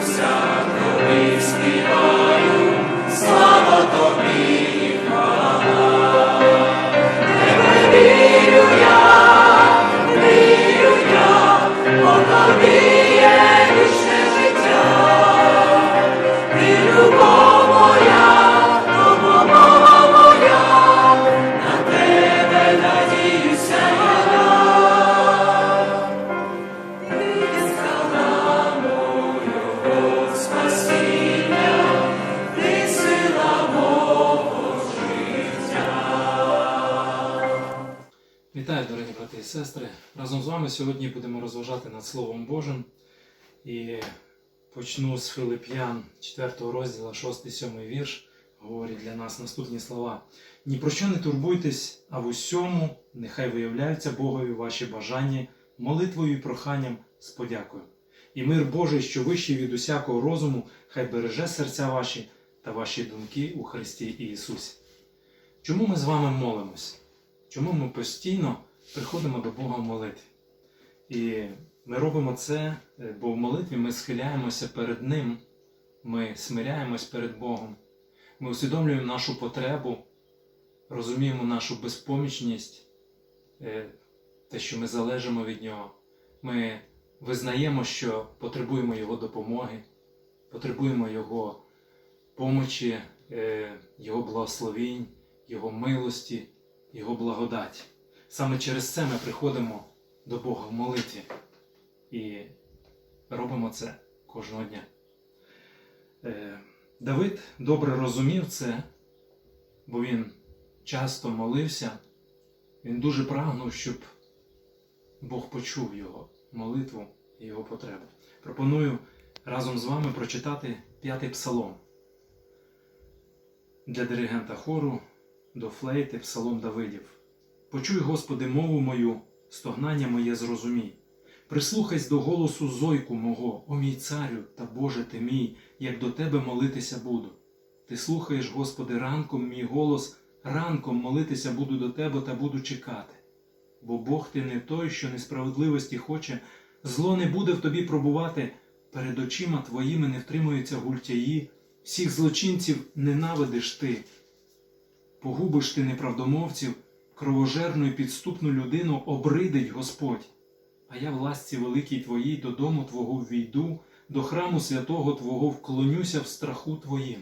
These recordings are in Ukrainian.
Jerusalem. Словом Божим. І почну з Филип'ян 4 розділу, 6-7 вірш. Говорить для нас наступні слова. Ні про що не турбуйтесь, а в усьому нехай виявляються Богові ваші бажання, молитвою і проханням з подякою. І мир Божий, що вищий від усякого розуму, хай береже серця ваші та ваші думки у Христі Ісусі. Чому ми з вами молимось? Чому ми постійно приходимо до Бога в молитві? І ми робимо це, е, бо в молитві ми схиляємося перед Ним, ми смиряємось перед Богом, ми усвідомлюємо нашу потребу, розуміємо нашу безпомічність, е, те, що ми залежимо від Нього. Ми визнаємо, що потребуємо Його допомоги, потребуємо Його помочі, е, Його благословінь, Його милості, Його благодаті. Саме через це ми приходимо до Бога в молитві і робимо це кожного дня. Е, Давид добре розумів це, бо він часто молився, він дуже прагнув, щоб Бог почув його молитву і його потребу. Пропоную разом з вами прочитати п'ятий псалом для диригента хору до флейти Псалом Давидів. Почуй, Господи, мову мою, стогнання моє зрозумій. Прислухайся до голосу зойку мого, о мій царю та Боже ти мій, як до тебе молитися буду. Ти слухаєш, Господи, ранком мій голос, ранком молитися буду до тебе та буду чекати. Бо Бог ти не той, що несправедливості хоче, зло не буде в тобі пробувати, перед очима твоїми не втримуються гультяї, всіх злочинців ненавидиш ти. Погубиш ти неправдомовців, кровожерну і підступну людину обридить Господь. А я в ласці великій Твоїй додому Твого ввійду, до храму святого Твого вклонюся в страху Твоїм.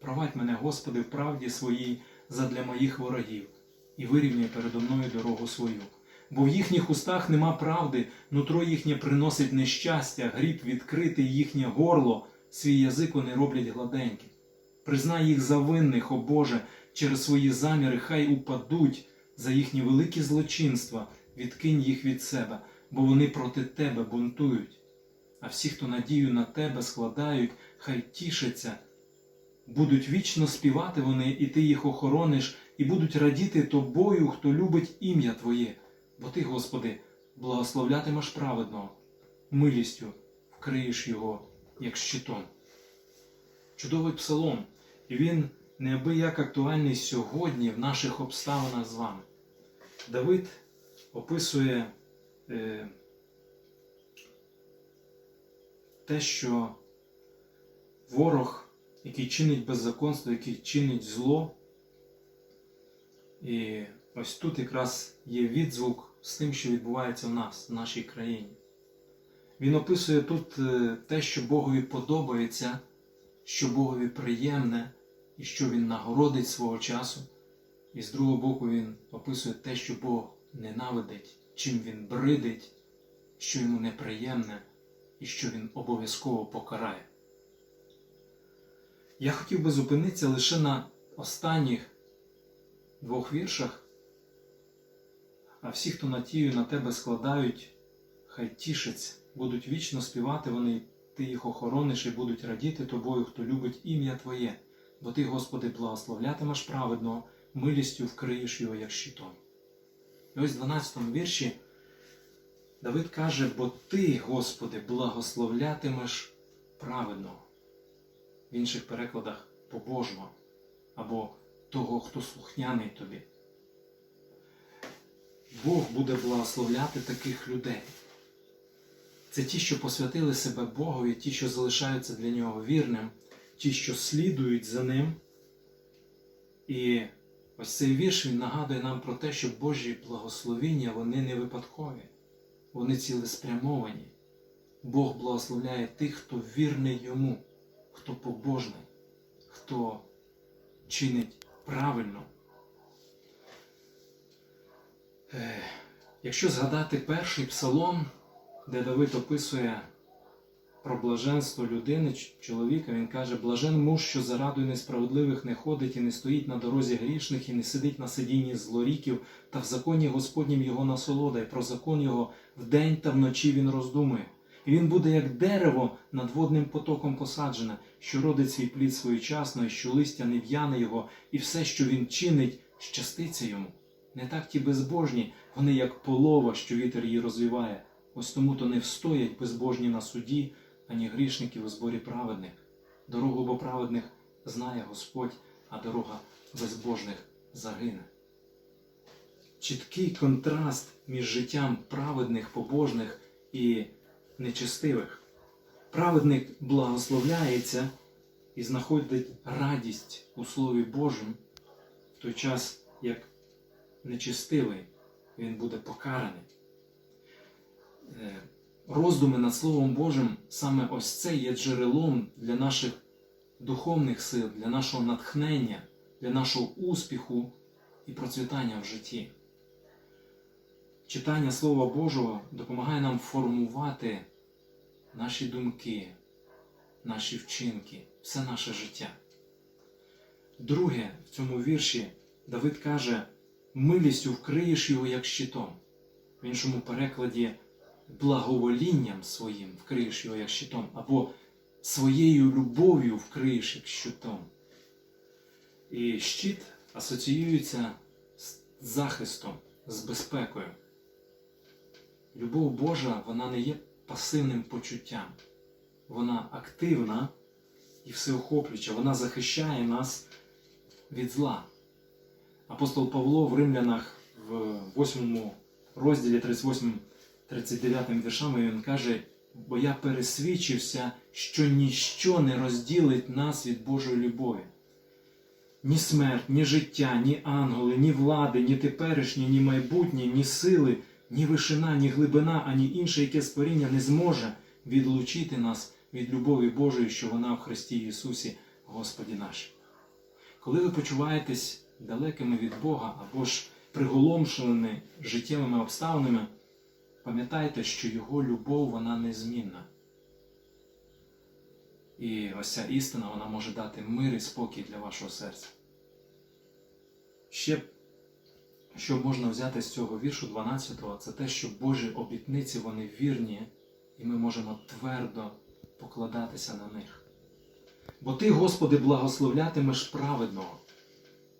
Провадь мене, Господи, в правді своїй задля моїх ворогів, і вирівняй передо мною дорогу свою. Бо в їхніх устах нема правди, нутро їхнє приносить нещастя, гріб відкритий їхнє горло, свій язик вони роблять гладеньким. Признай їх за винних, о Боже, через свої заміри хай упадуть за їхні великі злочинства, відкинь їх від себе, бо вони проти тебе бунтують. А всі, хто надію на тебе складають, хай тішаться. Будуть вічно співати вони, і ти їх охорониш, і будуть радіти тобою, хто любить ім'я Твоє, бо ти, Господи, благословлятимеш праведного, милістю вкриєш його, як щитом. Чудовий псалом, і він неабияк актуальний сьогодні в наших обставинах з вами. Давид описує е, те, що ворог, який чинить беззаконство, який чинить зло, і ось тут якраз є відзвук з тим, що відбувається в нас, в нашій країні. Він описує тут е, те, що Богові подобається, що Богові приємне і що Він нагородить свого часу. І з другого боку він описує те, що Бог ненавидить, чим він бридить, що йому неприємне і що він обов'язково покарає. Я хотів би зупинитися лише на останніх двох віршах, а всі, хто натію на тебе складають, хай тішаться, будуть вічно співати вони, ти їх охорониш і будуть радіти тобою, хто любить ім'я Твоє, бо ти, Господи, благословлятимеш праведного, милістю вкриєш його, як щитом. І ось в 12 вірші Давид каже, бо ти, Господи, благословлятимеш праведного. В інших перекладах побожного або того, хто слухняний тобі. Бог буде благословляти таких людей. Це ті, що посвятили себе Богові, ті, що залишаються для нього вірним, ті, що слідують за ним. І ось цей вірш він нагадує нам про те, що Божі благословіння вони не випадкові, вони цілеспрямовані. Бог благословляє тих, хто вірний йому, хто побожний, хто чинить правильно. Е, Якщо згадати перший псалом, де Давид описує про блаженство людини, чоловіка, він каже: блажен муж, що за радою несправедливих не ходить і не стоїть на дорозі грішних, і не сидить на сидінні злоріків, та в законі Господнім його насолода, і про закон його вдень та вночі він роздумує. І він буде як дерево над водним потоком посаджене, що родить свій плід своєчасно, і що листя не в'яне його, і все, що він чинить, щаститься йому. Не так ті безбожні, вони як полова, що вітер її розвіває. Ось тому то не встоять безбожні на суді, ані грішники у зборі праведних. Дорогу бо праведних знає Господь, а дорога безбожних загине. Чіткий контраст між життям праведних, побожних і нечестивих. Праведник благословляється і знаходить радість у Слові Божому, в той час як нечестивий він буде покараний. Роздуми над Словом Божим саме ось це є джерелом для наших духовних сил, для нашого натхнення, для нашого успіху і процвітання в житті. Читання Слова Божого допомагає нам формувати наші думки, наші вчинки, все наше життя. Друге, в цьому вірші Давид каже: милістю вкриєш його як щитом. В іншому перекладі благоволінням своїм вкриєш його як щитом, або своєю любов'ю вкриєш як щитом. І щит асоціюється з захистом, з безпекою. Любов Божа вона не є пасивним почуттям. Вона активна і всеохоплююча. Вона захищає нас від зла. Апостол Павло в Римлянах в 8 розділі 38-39 віршами він каже: бо я пересвідчився, що ніщо не розділить нас від Божої любові. Ні смерть, ні життя, ні ангели, ні влади, ні теперішні, ні майбутнє, ні сили, ні вишина, ні глибина, ані інше яке створіння не зможе відлучити нас від любові Божої, що вона в Христі Ісусі, Господі наш. Коли ви почуваєтесь далекими від Бога або ж приголомшеними життєвими обставинами, пам'ятайте, що Його любов вона незмінна. І ось ця істина вона може дати мир і спокій для вашого серця. Ще, що можна взяти з цього віршу 12-го, це те, що Божі обітниці вони вірні, і ми можемо твердо покладатися на них. Бо ти, Господи, благословлятимеш праведного.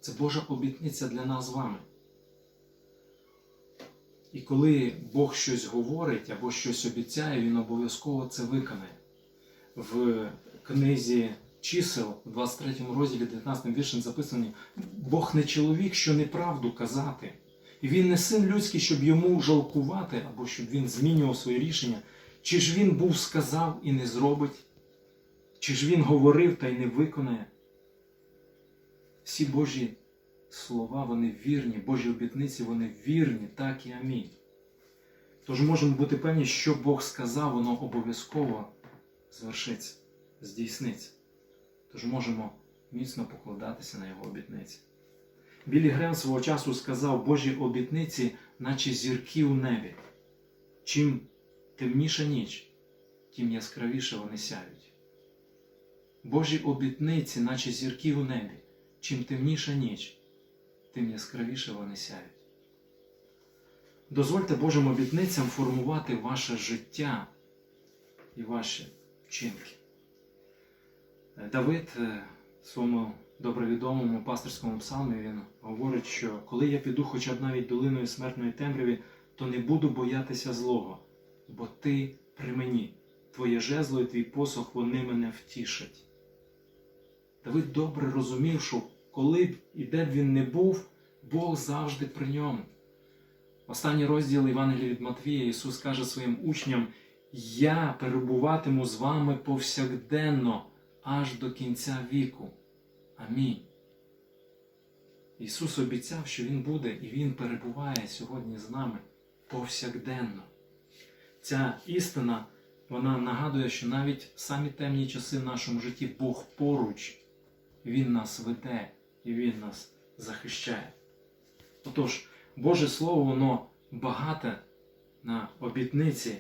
Це Божа обітниця для нас з вами. І коли Бог щось говорить або щось обіцяє, Він обов'язково це виконає. В книзі чисел, в 23 розділі 19 віршем записані, Бог не чоловік, що неправду казати. І він не син людський, щоб йому жалкувати, або щоб він змінював своє рішення. Чи ж він був сказав і не зробить? Чи ж він говорив та й не виконає? Всі Божі слова, вони вірні, Божі обітниці, вони вірні, так і амінь. Тож можемо бути певні, що Бог сказав, воно обов'язково звершиться, здійсниться. Тож можемо міцно покладатися на його обітниці. Білі Грем свого часу сказав Божі обітниці, наче зірки у небі. Чим темніша ніч, тим яскравіше вони сяють. Божі обітниці, наче зірки у небі. Чим темніша ніч, тим яскравіше вони сяють. Дозвольте Божим обітницям формувати ваше життя і ваші вчинки. Давид е, в своєму добровідомому пастирському псалмі він говорить, що коли я піду хоча б навіть долиною смертної темряві, то не буду боятися злого, бо ти при мені, твоє жезло і твій посох вони мене втішать. Давид добре розумів, що коли б і де б він не був, Бог завжди при ньому. Останній розділ Євангелія від Матвія Ісус каже своїм учням: Я перебуватиму з вами повсякденно аж до кінця віку. Амінь. Ісус обіцяв, що Він буде і Він перебуває сьогодні з нами повсякденно. Ця істина вона нагадує, що навіть самі темні часи в нашому житті Бог поруч, Він нас веде і Він нас захищає. Отож, Боже Слово, воно багате на обітниці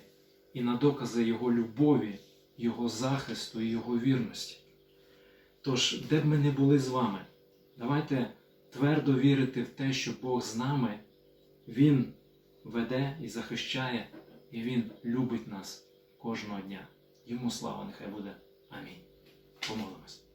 і на докази Його любові Його захисту і Його вірності. Тож, де б ми не були з вами, давайте твердо вірити в те, що Бог з нами, Він веде і захищає, і Він любить нас кожного дня. Йому слава нехай буде. Амінь. Помолимось.